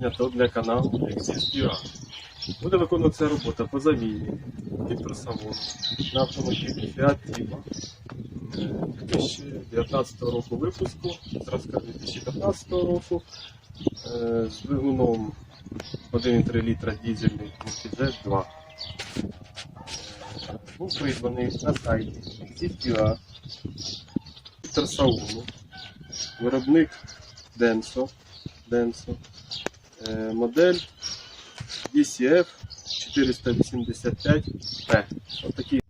знято для каналу. Exist.ua. Буде виконуватися робота по заміні фільтросамону на автомобілі Fiat Tipo е, 2019 року випуску, зразка 2015 року. Е, з двигуном 1,3 літра дізельний Multijet 2. Був придбаний на сайті фільтр салону, виробник Denso, е, модель DCF 485P. Отакий.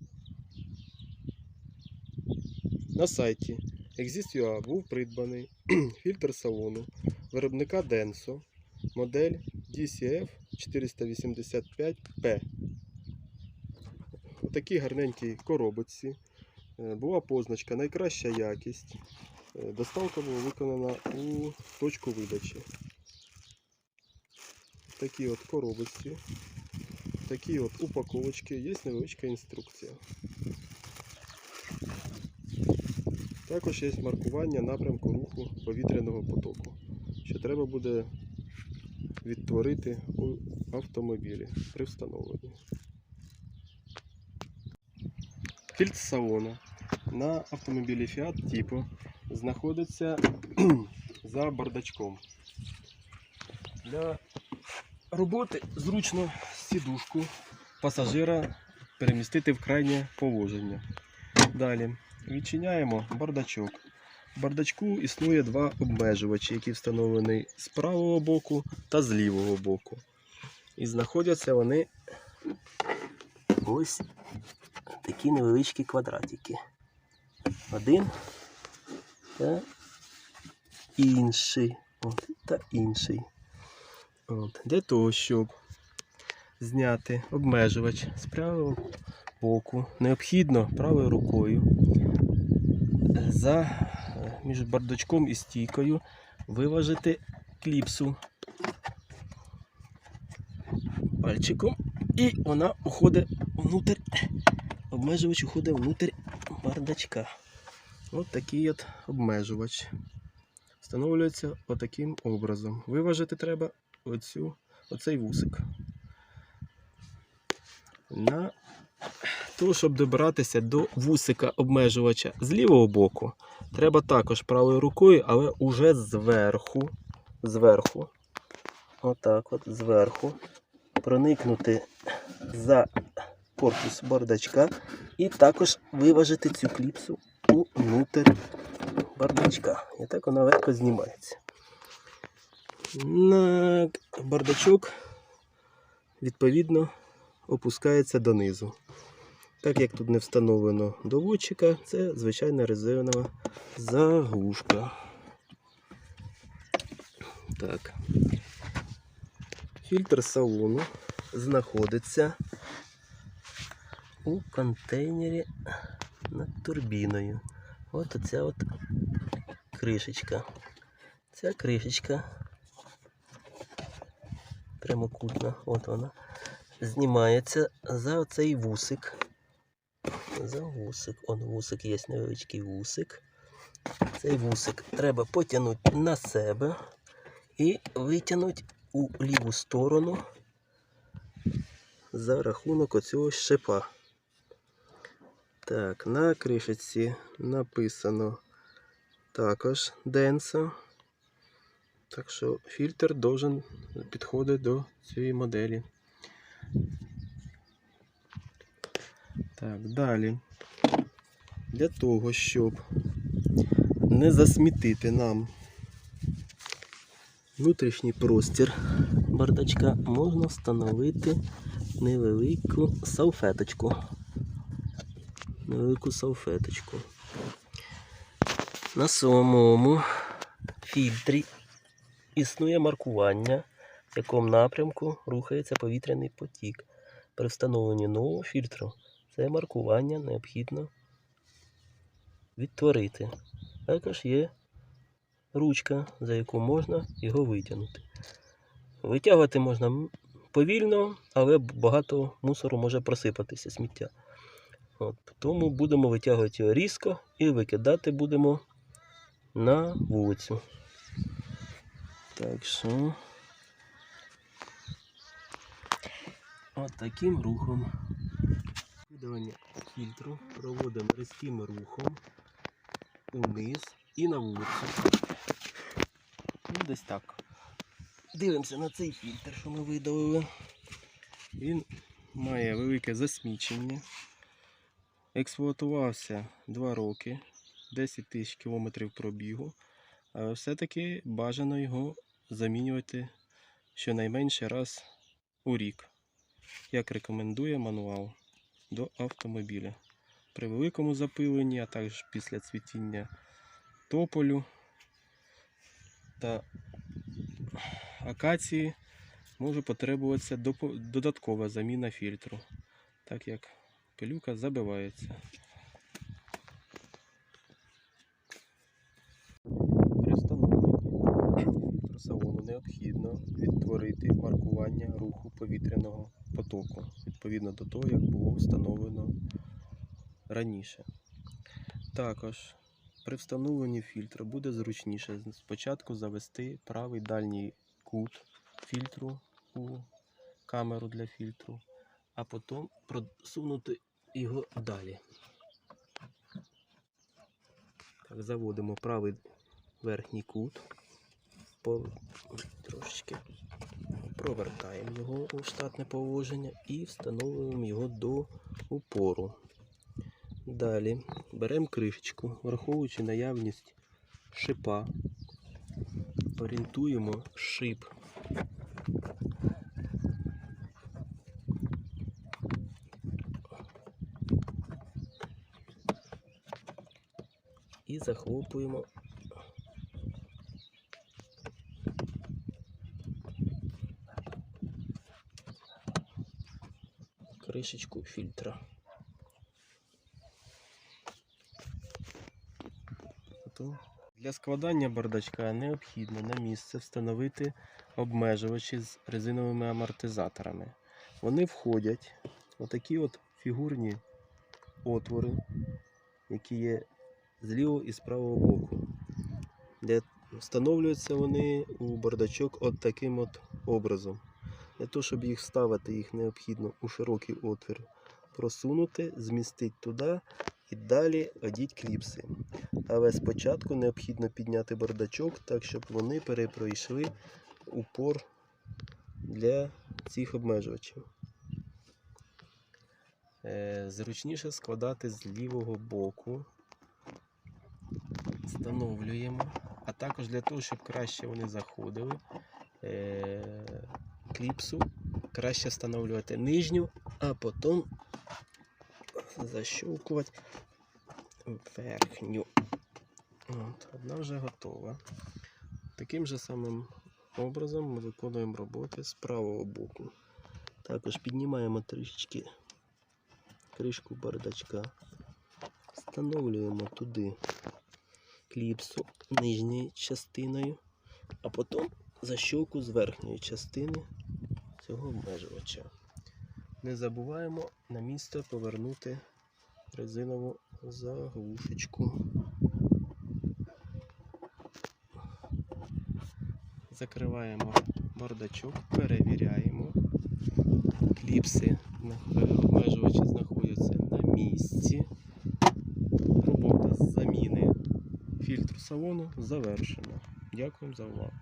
На сайті Exist.ua був придбаний фільтр салону виробника Denso, модель DCF 485P. Отакій гарненькій коробочці. Е, Була позначка найкраща якість. Е, Доставка була виконана у точку видачі. Такі от коробочці, такі от упаковочки, є невеличка інструкція. Також є маркування напрямку руху повітряного потоку, що треба буде відтворити у автомобілі при встановленні. Фільтр салона на автомобілі Fiat Tipo знаходиться за бардачком. Для роботи зручно сідушку пасажира перемістити в крайнє положення. Далі відчиняємо бардачок. В бардачку існує два обмежувачі, які встановлені з правого боку та з лівого боку. І знаходяться вони ось такі невеличкі квадратики. Один та інший. От, та інший. От. Для того, щоб зняти обмежувач з правого боку, необхідно правою рукою за е, між бардачком і стійкою виважити кліпсу пальчиком, і вона уходить внутрь, обмежувач уходить внутрь бардачка. От такий от обмежувач. Встановлюється отаким образом. Виважити треба оцю, оцей вусик. На того, щоб добиратися до вусика обмежувача з лівого боку, треба також правою рукою, але уже зверху, зверху, отак от зверху, проникнути за корпус бардачка і також виважити цю кліпсу у внутрь бардачка. І так вона легко знімається. На бардачок відповідно опускається донизу. Так як тут не встановлено доводчика, це звичайна резинова заглушка. Так. Фільтр салону знаходиться у контейнері над турбіною. От оця от кришечка. Ця кришечка прямокутна, от вона, знімається за оцей вусик. За вусик. Он вусик є невеличкий вусик. Цей вусик треба потягнути на себе і витягнути у ліву сторону за рахунок оцього шипа. Так, на кришечці написано також Denso. Так що фільтр должен підходити до цієї моделі. Так, далі. Для того, щоб не засмітити нам внутрішній простір бардачка, можна встановити невелику салфеточку. Невелику салфеточку. На самому фільтрі існує маркування, в якому напрямку рухається повітряний потік. При встановленні нового фільтру це маркування необхідно відтворити. Також є ручка, за яку можна його витягнути. Витягувати можна повільно, але багато мусору може просипатися сміття. От, тому будемо витягувати його різко і викидати будемо на вулицю. Так що От таким рухом. Видалення фільтру проводимо різким рухом униз і на вулицю. Ну, десь так. Дивимося на цей фільтр, що ми видалили. Він має велике засмічення. Експлуатувався 2 роки, 10 тисяч кілометрів пробігу. Але все-таки бажано його замінювати щонайменше раз у рік, як рекомендує мануал до автомобіля. При великому запиленні, а також після цвітіння тополю та акації може потребуватися додаткова заміна фільтру, так як пилюка забивається. При встановленні фільтру салону необхідно відтворити маркування руху повітряного потоку відповідно до того, як було встановлено раніше. Також при встановленні фільтру буде зручніше спочатку завести правий дальній кут фільтру у камеру для фільтру, а потім просунути його далі. Так, заводимо правий верхній кут, трошечки провертаємо його у штатне положення і встановлюємо його до упору. Далі беремо кришечку, враховуючи наявність шипа, орієнтуємо шип. І захлопуємо кришечку фільтра. Для складання бардачка необхідно на місце встановити обмежувачі з резиновими амортизаторами. Вони входять в отакі от фігурні отвори, які є з лівого і з правого боку. Де встановлюються вони у бардачок от таким от образом. Для того, щоб їх ставити, їх необхідно у широкий отвір просунути, змістити туди і далі одіть кліпси. Але спочатку необхідно підняти бардачок так, щоб вони перепройшли упор для цих обмежувачів. Е, Зручніше складати з лівого боку. Встановлюємо. А також для того, щоб краще вони заходили, е, кліпсу краще встановлювати нижню, а потім защелкувати верхню. От, одна вже готова. Таким же самим образом ми виконуємо роботи з правого боку. Також піднімаємо трішечки кришку бардачка, встановлюємо туди кліпсу нижньою частиною, а потім защолку з верхньої частини цього обмежувача. Не забуваємо на місце повернути резинову заглушечку. Закриваємо бардачок, перевіряємо. Кліпси обмежувачі знаходяться на місці. Робота з заміни фільтру салону завершена. Дякуємо за увагу.